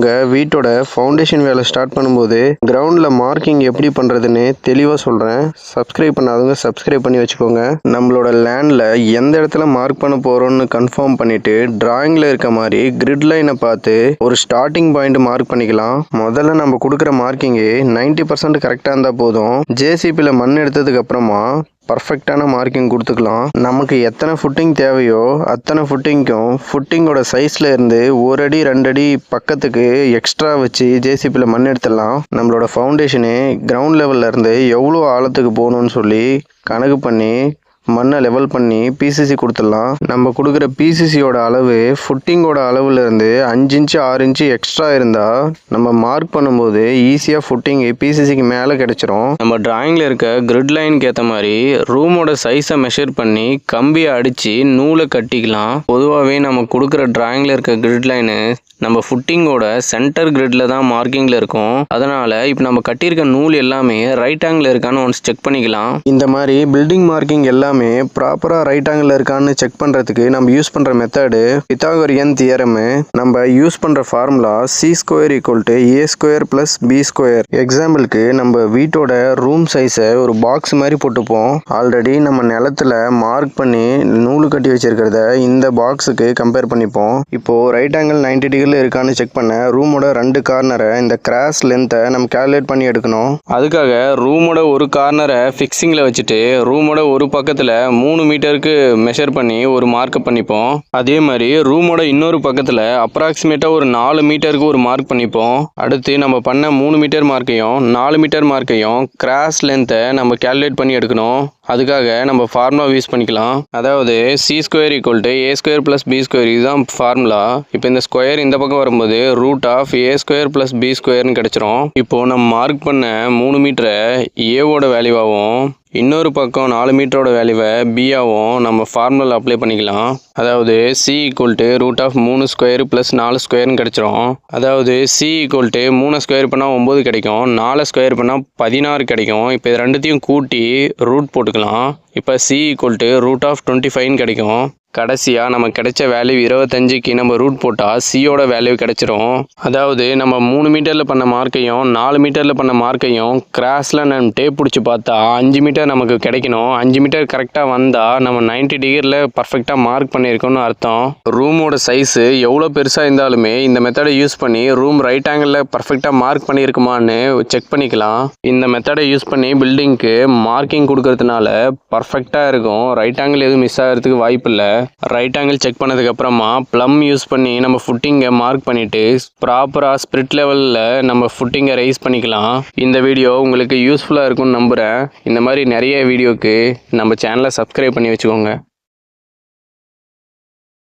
உங்கள் வீட்டோட ஃபவுண்டேஷன் வேலை ஸ்டார்ட் பண்ணும்போது கிரவுண்டில் மார்க்கிங் எப்படி பண்ணுறதுன்னு தெளிவாக சொல்கிறேன் சப்ஸ்கிரைப் பண்ணாதவங்க சப்ஸ்கிரைப் பண்ணி வச்சுக்கோங்க. நம்மளோட லேண்டில் எந்த இடத்துல மார்க் பண்ண போகிறோம்னு கன்ஃபார்ம் பண்ணிவிட்டு ட்ராயிங்கில் இருக்க மாதிரி கிரிட் லைனை பார்த்து ஒரு ஸ்டார்டிங் பாயிண்ட் மார்க் பண்ணிக்கலாம். முதல்ல நம்ம கொடுக்குற மார்க்கிங்கு நைன்டி பர்சன்ட் கரெக்டாக இருந்தால் போதும். ஜேசிபியில் மண் எடுத்ததுக்கப்புறமா பர்ஃபெக்டான மார்க்கிங் கொடுத்துக்கலாம். நமக்கு எத்தனை ஃபுட்டிங் தேவையோ அத்தனை ஃபுட்டிங்க்கும் ஃபுட்டிங்கோட சைஸில் இருந்து ஒரு அடி ரெண்டு அடி பக்கத்துக்கு எக்ஸ்ட்ரா வச்சு ஜேசிபியில் மண் எடுத்துடலாம். நம்மளோட ஃபவுண்டேஷனு கிரவுண்ட் லெவல்ல இருந்து எவ்வளோ ஆழத்துக்கு போகணும்னு சொல்லி கணக்கு பண்ணி மண்ணை லெவல் பண்ணி பிசிசி கொடுத்துடலாம். நம்ம கொடுக்குற பிசிசியோட அளவு ஃபுட்டிங்கோட அளவுலேருந்து அஞ்சு இன்ச்சு ஆறு இன்ச்சு எக்ஸ்ட்ரா இருந்தால் நம்ம மார்க் பண்ணும்போது ஈஸியாக ஃபுட்டிங் பிசிசிக்கு மேலே கிடச்சிரும். நம்ம டிராயிங்கில் இருக்க கிரிட் லைனுக்கு ஏற்ற மாதிரி ரூமோட சைஸை மெஷர் பண்ணி கம்பியை அடித்து நூலை கட்டிக்கலாம். பொதுவாகவே நம்ம கொடுக்குற டிராயிங்கில் இருக்க கிரிட் லைனு நம்ம ஃபுட்டிங்கோட சென்டர் கிரிட்ல தான் மார்க்கிங்கில் இருக்கும். அதனால் இப்போ நம்ம கட்டியிருக்க நூல் எல்லாமே ரைட் ஆங்கிள் இருக்கான்னு ஒன்ஸ் செக் பண்ணிக்கலாம். இந்த மாதிரி பில்டிங் மார்க்கிங் எல்லாமே ப்ராப்பராக ரைட் ஆங்கிள் இருக்கான்னு செக் பண்ணுறதுக்கு நம்ம யூஸ் பண்ணுற மெத்தடு பித்தாகோரியன் தியரமு நம்ம யூஸ் பண்ணுற formula C square equal to A square plus B square எக்ஸாம்பிளுக்கு நம்ம வீட்டோட ரூம் சைஸை ஒரு பாக்ஸ் மாதிரி போட்டுப்போம். ஆல்ரெடி நம்ம நிலத்துல மார்க் பண்ணி நூல் கட்டி வச்சிருக்கிறத இந்த பாக்ஸுக்கு கம்பேர் பண்ணிப்போம். இப்போது ரைட் ஆங்கிள் 90 டிகிரியில் இருக்கான்னு செக் பண்ண ரூமோட ரெண்டு கார்னரை இந்த கிராஸ் லென்த்தை நம்ம கேல்குலேட் பண்ணி எடுக்கணும். அதுக்காக ரூமோட ஒரு கார்னரை ஃபிக்ஸிங்கில் வச்சுட்டு ரூமோட ஒரு பக்கத்தில் மூணு மீட்டருக்கு மெஷர் பண்ணி ஒரு மார்க்கப் பண்ணிப்போம். அதே மாதிரி ரூமோட இன்னொரு பக்கத்தில் அப்ராக்சிமேட்டாக ஒரு நாலு மீட்டருக்கு ஒரு மார்க் பண்ணிப்போம். அடுத்து நம்ம பண்ண மூணு மீட்டர் மார்க்கையும் நாலு மீட்டர் மார்க்கையும் கிராஸ் லென்த்தை நம்ம கால்குலேட் பண்ணி எடுக்கணும். அதுக்காக நம்ம ஃபார்முலா யூஸ் பண்ணிக்கலாம். அதாவது C square equal to A square plus B square இதுதான் ஃபார்முலா இப்போ இந்த ஸ்கொயர் இந்த பக்கம் வரும்போது root of A square plus B ஸ்கொயர்னு கிடச்சிரும். இப்போ நம்ம மார்க் பண்ண மூணு மீட்டரை ஏவோட வேல்யூவாகவும் இன்னொரு பக்கம் நாலு மீட்டரோட வேல்யூவை பிஆவும் நம்ம ஃபார்முலாவில் அப்ளை பண்ணிக்கலாம். அதாவது C equal to root of மூணு ஸ்கொயர் ப்ளஸ் நாலு ஸ்கொயர்னு கிடச்சிரும். அதாவது சி ஈக்குவல் டு மூணு ஸ்கொயர் பண்ணால் ஒம்பது கிடைக்கும். நாலு ஸ்கொயர் பண்ணால் பதினாறு கிடைக்கும். இப்போ இது ரெண்டுத்தையும் கூட்டி ரூட் போட்டுக்கலாம். இப்போ C equal to root of twenty ஃபைவ்னு கிடைக்கும். கடைசியாக நமக்கு கிடைச்ச வேல்யூ இருபத்தஞ்சுக்கு நம்ம ரூட் போட்டால் சியோட வேல்யூ கிடைச்சிரும். அதாவது நம்ம மூணு மீட்டரில் பண்ண மார்க்கையும் நாலு மீட்டரில் பண்ண மார்க்கையும் கிராஸில் நம்ம டேப் பிடிச்சி பார்த்தா அஞ்சு மீட்டர் நமக்கு கிடைக்கணும். அஞ்சு மீட்டர் கரெக்டாக வந்தால் நம்ம 90 டிகிரியில் பர்ஃபெக்டாக மார்க் பண்ணியிருக்கோம்னு அர்த்தம். ரூமோட சைஸு எவ்வளோ பெருசாக இருந்தாலுமே இந்த மெத்தடை யூஸ் பண்ணி ரூம் ரைட் ஆங்கிளில் பர்ஃபெக்டாக மார்க் பண்ணியிருக்குமான்னு செக் பண்ணிக்கலாம். இந்த மெத்தடை யூஸ் பண்ணி பில்டிங்க்கு மார்க்கிங் கொடுக்கறதுனால பர்ஃபெக்டாக இருக்கும். ரைட் ஆங்கிள் எதுவும் மிஸ் ஆகிறதுக்கு வாய்ப்பு இல்லை ரைட் ஆங்கிள் செக் பண்ணதுக்கப்புறமா ப்ளம் யூஸ் பண்ணி நம்ம ஃபுட்டிங்கை மார்க் பண்ணிவிட்டு ப்ராப்பராக ஸ்பிரிட் லெவலில் நம்ம ஃபுட்டிங்கை ரைஸ் பண்ணிக்கலாம். இந்த வீடியோ உங்களுக்கு யூஸ்ஃபுல்லாக இருக்கும்னு நம்புகிறேன் இந்த மாதிரி நிறைய வீடியோக்கு நம்ம சேனலை சப்ஸ்கிரைப் பண்ணி வச்சுக்கோங்க.